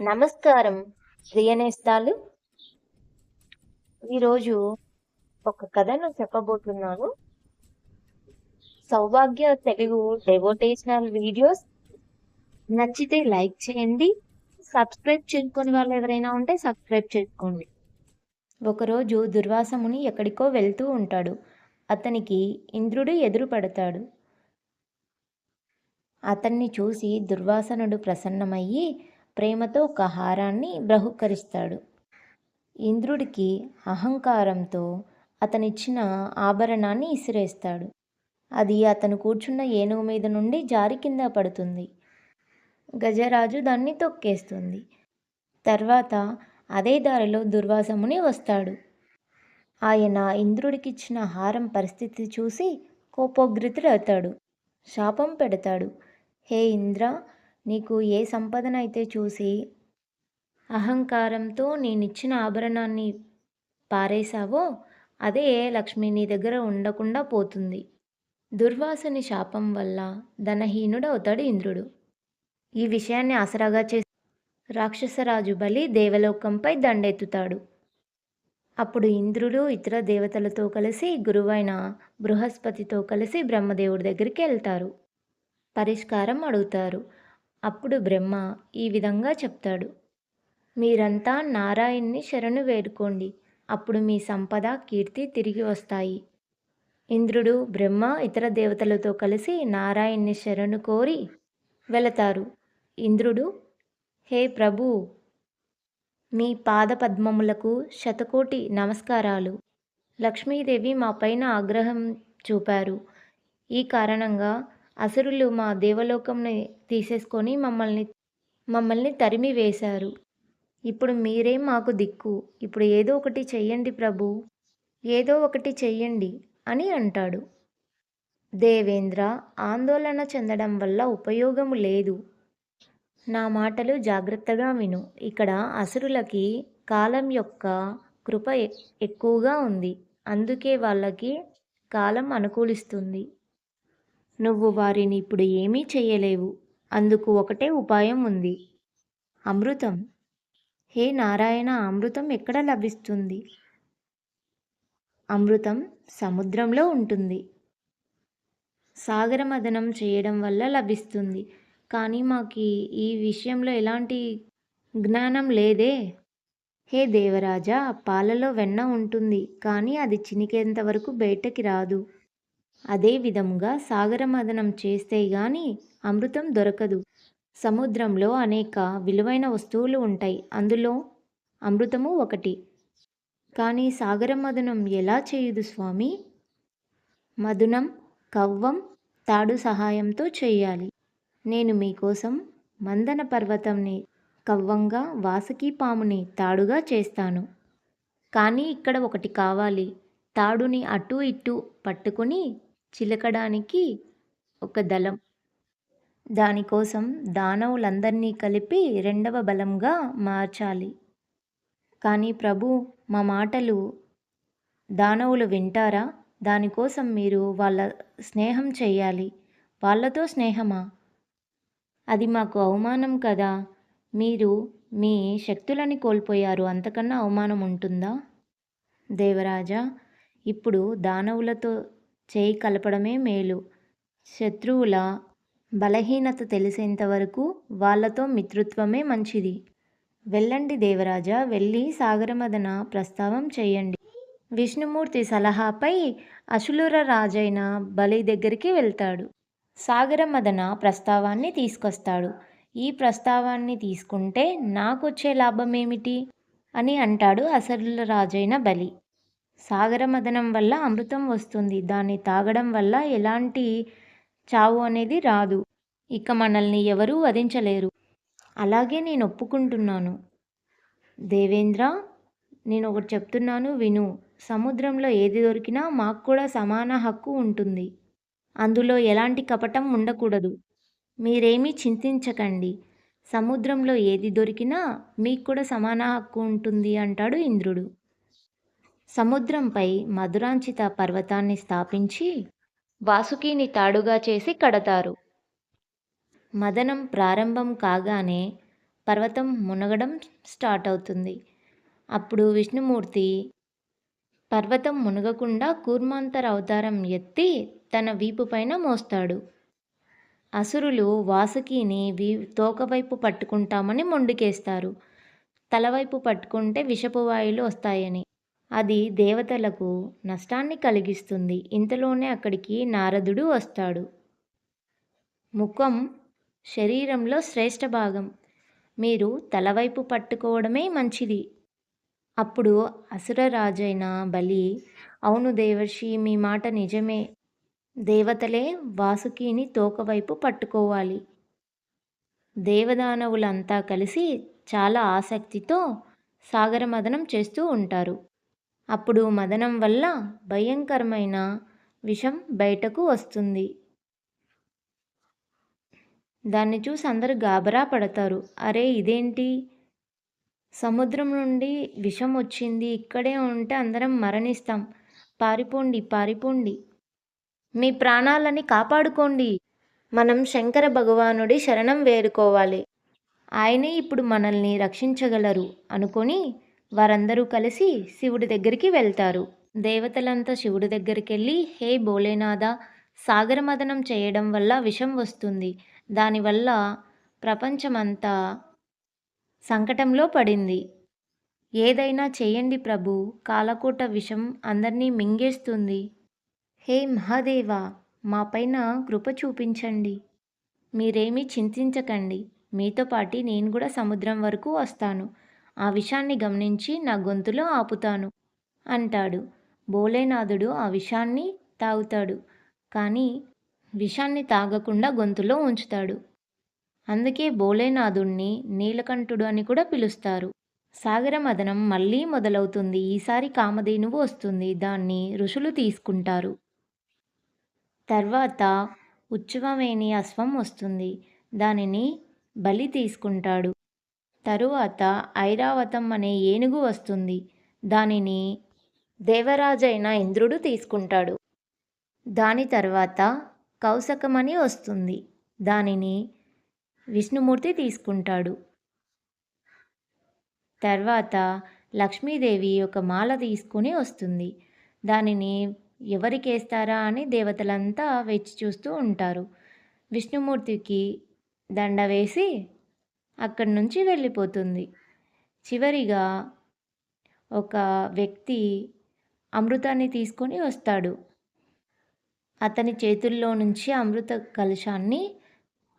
నమస్కారం. ప్రియనేస్తాలు ఈరోజు ఒక కథను చెప్పబోతున్నాను. సౌభాగ్య తెలుగు డెవోటేషనల్ వీడియోస్ నచ్చితే లైక్ చేయండి. సబ్స్క్రైబ్ చేసుకుని వాళ్ళు ఎవరైనా ఉంటే సబ్స్క్రైబ్ చేసుకోండి. ఒకరోజు దుర్వాసముని ఎక్కడికో వెళ్తూ ఉంటాడు. అతనికి ఇంద్రుడు ఎదురు పడతాడు అతన్ని చూసి దుర్వాసనుడు ప్రసన్నమయ్యి ప్రేమతో ఒక హారాన్ని బహుకరిస్తాడు. ఇంద్రుడికి అహంకారంతో అతనిచ్చిన ఆభరణాన్ని ఇసిరేస్తాడు. అది అతను కూర్చున్న ఏనుగు మీద నుండి జారి కింద పడుతుంది. గజరాజు దాన్ని తొక్కేస్తుంది. తర్వాత అదే దారిలో దుర్వాసముని వస్తాడు. ఆయన ఇంద్రుడికిచ్చిన హారం పరిస్థితి చూసి కోపోగ్రితుడవుతాడు శాపం పెడతాడు. హే ఇంద్ర నీకు ఏ సంపదనైతే చూసి అహంకారంతో నేనిచ్చిన ఆభరణాన్ని పారేశావో అదే లక్ష్మి నీ దగ్గర ఉండకుండా పోతుంది. దుర్వాసుని శాపం వల్ల ధనహీనుడవుతాడు ఇంద్రుడు. ఈ విషయాన్ని ఆసరాగా చేసి రాక్షసరాజు బలి దేవలోకంపై దండెత్తుతాడు. అప్పుడు ఇంద్రుడు ఇతర దేవతలతో కలిసి గురువైన బృహస్పతితో కలిసి బ్రహ్మదేవుడి దగ్గరికి వెళ్తారు. పరిష్కారం అడుగుతారు. అప్పుడు బ్రహ్మ ఈ విధంగా చెప్తాడు. మీరంతా నారాయణ్ణి శరణు వేడుకోండి. అప్పుడు మీ సంపద కీర్తి తిరిగి వస్తాయి. ఇంద్రుడు బ్రహ్మ ఇతర దేవతలతో కలిసి నారాయణ్ణి శరణు కోరి వెళతారు. ఇంద్రుడు హే ప్రభు! మీ పాద పద్మములకు శతకోటి నమస్కారాలు. లక్ష్మీదేవి మా పైన ఆగ్రహం చూపారు. ఈ కారణంగా అసురులు మా దేవలోకంని తీసేసుకొని మమ్మల్ని మమ్మల్ని తరిమి వేశారు. ఇప్పుడు మీరే మాకు దిక్కు. ఇప్పుడు ఏదో ఒకటి చెయ్యండి ప్రభు. ఏదో ఒకటి చెయ్యండి అని అంటాడు. దేవేంద్ర ఆందోళన చెందడం వల్ల ఉపయోగము లేదు. నా మాటలు జాగ్రత్తగా విను. ఇక్కడ అసురులకి కాలం యొక్క కృప ఎక్కువగా ఉంది. అందుకే వాళ్ళకి కాలం అనుకూలిస్తుంది. నువ్వు వారిని ఇప్పుడు ఏమీ చేయలేవు. అందుకు ఒకటే ఉపాయం ఉంది. అమృతం. హే నారాయణ అమృతం ఎక్కడ లభిస్తుంది? అమృతం సముద్రంలో ఉంటుంది. సాగరమదనం చేయడం వల్ల లభిస్తుంది. కానీ మాకు ఈ విషయంలో ఎలాంటి జ్ఞానం లేదే. హే దేవరాజా పాలలో వెన్న ఉంటుంది కానీ అది చినికేంత వరకు బయటకి రాదు. అదే విధముగా సాగరమదనం చేస్తే గాని అమృతం దొరకదు. సముద్రంలో అనేక విలువైన వస్తువులు ఉంటాయి. అందులో అమృతము ఒకటి. కానీ సాగరమదనం ఎలా చేయదు స్వామి? మధునం కవ్వం తాడు సహాయంతో చేయాలి. నేను మీకోసం మందన పర్వతంని కవ్వంగా వాసకి పాముని తాడుగా చేస్తాను. కానీ ఇక్కడ ఒకటి కావాలి. తాడుని అటు ఇటు పట్టుకొని చిలకడానికి ఒక దళం. దానికోసం దానవులందరినీ కలిపి రెండవ బలంగా మార్చాలి. కానీ ప్రభు మా మాటలు దానవులు వింటారా? దానికోసం మీరు వాళ్ళ స్నేహం చేయాలి వాళ్ళతో స్నేహమా? అది మాకు అవమానం కదా. మీరు మీ శక్తులని కోల్పోయారు. అంతకన్నా అవమానం ఉంటుందా? దేవరాజా ఇప్పుడు దానవులతో చేయి కలపడమే మేలు. శత్రువుల బలహీనత తెలిసేంత వరకు వాళ్ళతో మిత్రుత్వమే మంచిది. వెళ్ళండి దేవరాజా వెళ్ళి సాగరమదన ప్రస్తావం చేయండి. విష్ణుమూర్తి సలహాపై అశులుర రాజైన బలి దగ్గరికి వెళ్తాడు. సాగరమదన ప్రస్తావాన్ని తీసుకొస్తాడు. ఈ ప్రస్తావాన్ని తీసుకుంటే నాకొచ్చే లాభమేమిటి? అని అంటాడు అసలుల రాజైన బలి. సాగరమదనం వల్ల అమృతం వస్తుంది. దాన్ని తాగడం వల్ల ఎలాంటి చావు అనేది రాదు. ఇక మనల్ని ఎవరూ వధించలేరు. అలాగే నేను ఒప్పుకుంటున్నాను. దేవేంద్ర నేను ఒకటి చెప్తున్నాను విను. సముద్రంలో ఏది దొరికినా మాకు కూడా సమాన హక్కు ఉంటుంది. అందులో ఎలాంటి కపటం ఉండకూడదు. మీరేమీ చింతించకండి. సముద్రంలో ఏది దొరికినా మీకు కూడా సమాన హక్కు ఉంటుంది అంటాడు ఇంద్రుడు. సముద్రంపై మధురాంచిత పర్వతాన్ని స్థాపించి వాసుకిని తాడుగా చేసి కడతారు. మదనం ప్రారంభం కాగానే పర్వతం మునగడం స్టార్ట్ అవుతుంది. అప్పుడు విష్ణుమూర్తి పర్వతం మునగకుండా కూర్మాంతర అవతారం ఎత్తి తన వీపు పైన మోస్తాడు. అసురులు వాసుకిని వీ తోకవైపు పట్టుకుంటామని మొండికేస్తారు. తలవైపు పట్టుకుంటే విషపు వాయులు వస్తాయని. అది దేవతలకు నష్టాన్ని కలిగిస్తుంది. ఇంతలోనే అక్కడికి నారదుడు వస్తాడు. ముఖం శరీరంలో శ్రేష్ఠ భాగం. మీరు తలవైపు పట్టుకోవడమే మంచిది. అప్పుడు అసురరాజైన బలి అవును దేవర్షి మీ మాట నిజమే. దేవతలే వాసుకిని తోకవైపు పట్టుకోవాలి. దేవదానవులంతా కలిసి చాలా ఆసక్తితో సాగరమదనం చేస్తూ ఉంటారు. అప్పుడు మదనం వల్ల భయంకరమైన విషం బయటకు వస్తుంది. దాన్ని చూసి అందరూ గాబరా పడతారు. అరే ఇదేంటి? సముద్రం నుండి విషం వచ్చింది. ఇక్కడే ఉంటే అందరం మరణిస్తాం. పారిపోండి పారిపోండి. మీ ప్రాణాలని కాపాడుకోండి. మనం శంకర భగవానుడి శరణం వేరుకోవాలి. ఆయనే ఇప్పుడు మనల్ని రక్షించగలరు అనుకొని వారందరూ కలిసి శివుడి దగ్గరికి వెళ్తారు. దేవతలంతా శివుడి దగ్గరికి వెళ్ళి హే భోలేనాథ సాగరమదనం చేయడం వల్ల విషం వస్తుంది. దానివల్ల ప్రపంచమంతా సంకటంలో పడింది. ఏదైనా చేయండి ప్రభు కాలకూట విషం అందరినీ మింగేస్తుంది. హే మహాదేవా మాపైన కృప చూపించండి. మీరేమీ చింతించకండి. మీతో పాటి నేను కూడా సముద్రం వరకు వస్తాను. ఆ విషాన్ని గమనించి నా గొంతులో ఆపుతాను అంటాడు. భోలేనాథుడు ఆ విషాన్ని తాగుతాడు కానీ విషాన్ని తాగకుండా గొంతులో ఉంచుతాడు. అందుకే భోలేనాథుణ్ణి నీలకంఠుడు అని కూడా పిలుస్తారు. సాగర మదనం మళ్ళీ మొదలవుతుంది. ఈసారి కామధేనువు వస్తుంది. దాన్ని ఋషులు తీసుకుంటారు. తర్వాత ఉత్సవమేని అశ్వం వస్తుంది. దానిని బలి తీసుకుంటాడు. తరువాత ఐరావతం అనే ఏనుగు వస్తుంది. దానిని దేవరాజైన ఇంద్రుడు తీసుకుంటాడు. దాని తర్వాత కౌశకమని వస్తుంది. దానిని విష్ణుమూర్తి తీసుకుంటాడు. తర్వాత లక్ష్మీదేవి ఒక మాల తీసుకుని వస్తుంది. దానిని ఎవరికేస్తారా అని దేవతలంతా వేచి చూస్తూ ఉంటారు. విష్ణుమూర్తికి దండ వేసి అక్కడి నుంచి వెళ్ళిపోతుంది. చివరిగా ఒక వ్యక్తి అమృతాన్ని తీసుకొని వస్తాడు. అతని చేతుల్లో నుంచి అమృత కలశాన్ని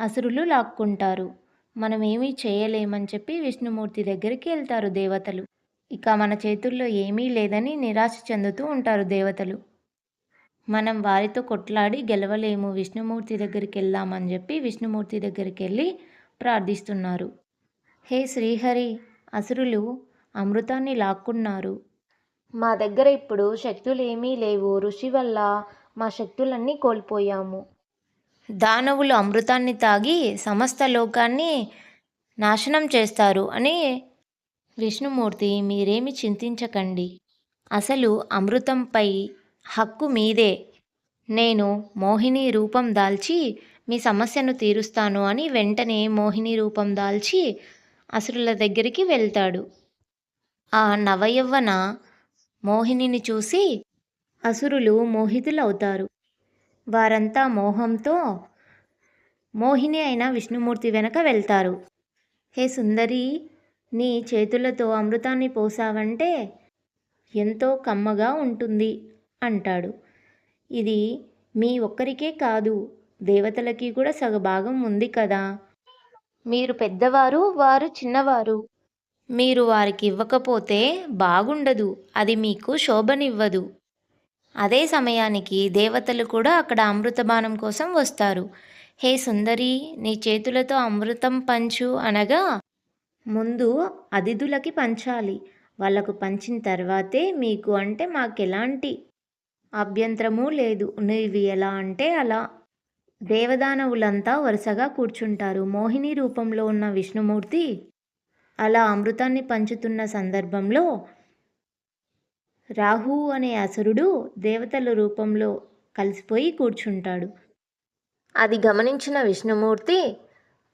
అసురులు లాక్కుంటారు. మనం ఏమీ చేయలేమని చెప్పి విష్ణుమూర్తి దగ్గరికి వెళ్తారు దేవతలు. ఇక మన చేతుల్లో ఏమీ లేదని నిరాశ చెందుతూ ఉంటారు దేవతలు. మనం వారితో కొట్లాడి గెలవలేము విష్ణుమూర్తి దగ్గరికి వెళ్దామని చెప్పి విష్ణుమూర్తి దగ్గరికి వెళ్ళి ప్రార్థిస్తున్నారు. హే శ్రీహరి అసురులు అమృతాన్ని లాక్కున్నారు. మా దగ్గర ఇప్పుడు శక్తులు ఏమీ లేవు. ఋషి వల్ల మా శక్తులన్నీ కోల్పోయాము. దానవులు అమృతాన్ని తాగి సమస్త లోకాన్ని నాశనం చేస్తారు అని విష్ణుమూర్తి మీరేమి చింతించకండి. అసలు అమృతంపై హక్కు మీదే. నేను మోహిని రూపం దాల్చి మీ సమస్యను తీరుస్తాను అని వెంటనే మోహిని రూపం దాల్చి అసురుల దగ్గరికి వెళ్తాడు. ఆ నవయవ్వన మోహినిని చూసి అసురులు మోహితులవుతారు. వారంతా మోహంతో మోహిని అయిన విష్ణుమూర్తి వెనక వెళ్తారు. హే సుందరి నీ చేతులతో అమృతాన్ని పోసావంటే ఎంతో కమ్మగా ఉంటుంది అంటాడు. ఇది మీ ఒక్కరికే కాదు దేవతలకి కూడా సగభాగం ఉంది కదా. మీరు పెద్దవారు వారు చిన్నవారు. మీరు వారికి ఇవ్వకపోతే బాగుండదు అది మీకు శోభనివ్వదు. అదే సమయానికి దేవతలు కూడా అక్కడ అమృతబాణం కోసం వస్తారు. హే సుందరి నీ చేతులతో అమృతం పంచు అనగా ముందు అతిథులకి పంచాలి. వాళ్ళకు పంచిన తర్వాతే మీకు అంటే మాకు ఎలాంటి అభ్యంతరము లేదు. నువ్వు ఎలా అంటే అలా. దేవదానవులంతా వరుసగా కూర్చుంటారు. మోహిని రూపంలో ఉన్న విష్ణుమూర్తి అలా అమృతాన్ని పంచుతున్న సందర్భంలో రాహు అనే అసురుడు దేవతల రూపంలో కలిసిపోయి కూర్చుంటాడు. అది గమనించిన విష్ణుమూర్తి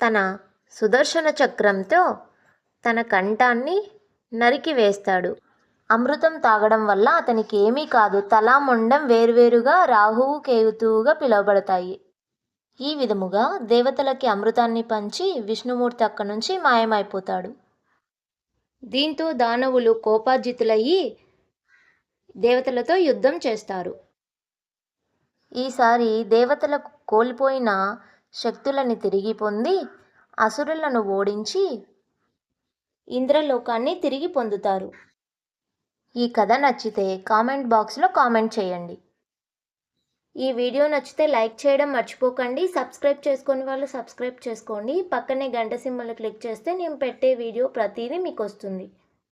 తన సుదర్శన చక్రంతో తన కంఠాన్ని నరికి వేస్తాడు. అమృతం తాగడం వల్ల అతనికి ఏమీ కాదు. తలా మొండం వేర్వేరుగా రాహువు కేతువుగా పిలువబడతాయి. ఈ విధముగా దేవతలకి అమృతాన్ని పంచి విష్ణుమూర్తి అక్కడి నుంచి మాయమైపోతాడు. దీంతో దానవులు కోపాజితులయ్యి దేవతలతో యుద్ధం చేస్తారు. ఈసారి దేవతలకు కోల్పోయిన శక్తులని తిరిగి పొంది అసురులను ఓడించి ఇంద్రలోకాన్ని తిరిగి పొందుతారు. ఈ కథ నచ్చితే కామెంట్ బాక్స్లో కామెంట్ చేయండి. ఈ వీడియో నచ్చితే లైక్ చేయడం మర్చిపోకండి. సబ్స్క్రైబ్ చేసుకొని వాళ్ళు సబ్స్క్రైబ్ చేసుకోండి. పక్కనే గంట సింబల్ క్లిక్ చేస్తే నేను పెట్టే వీడియో ప్రతిదీ మీకు వస్తుంది.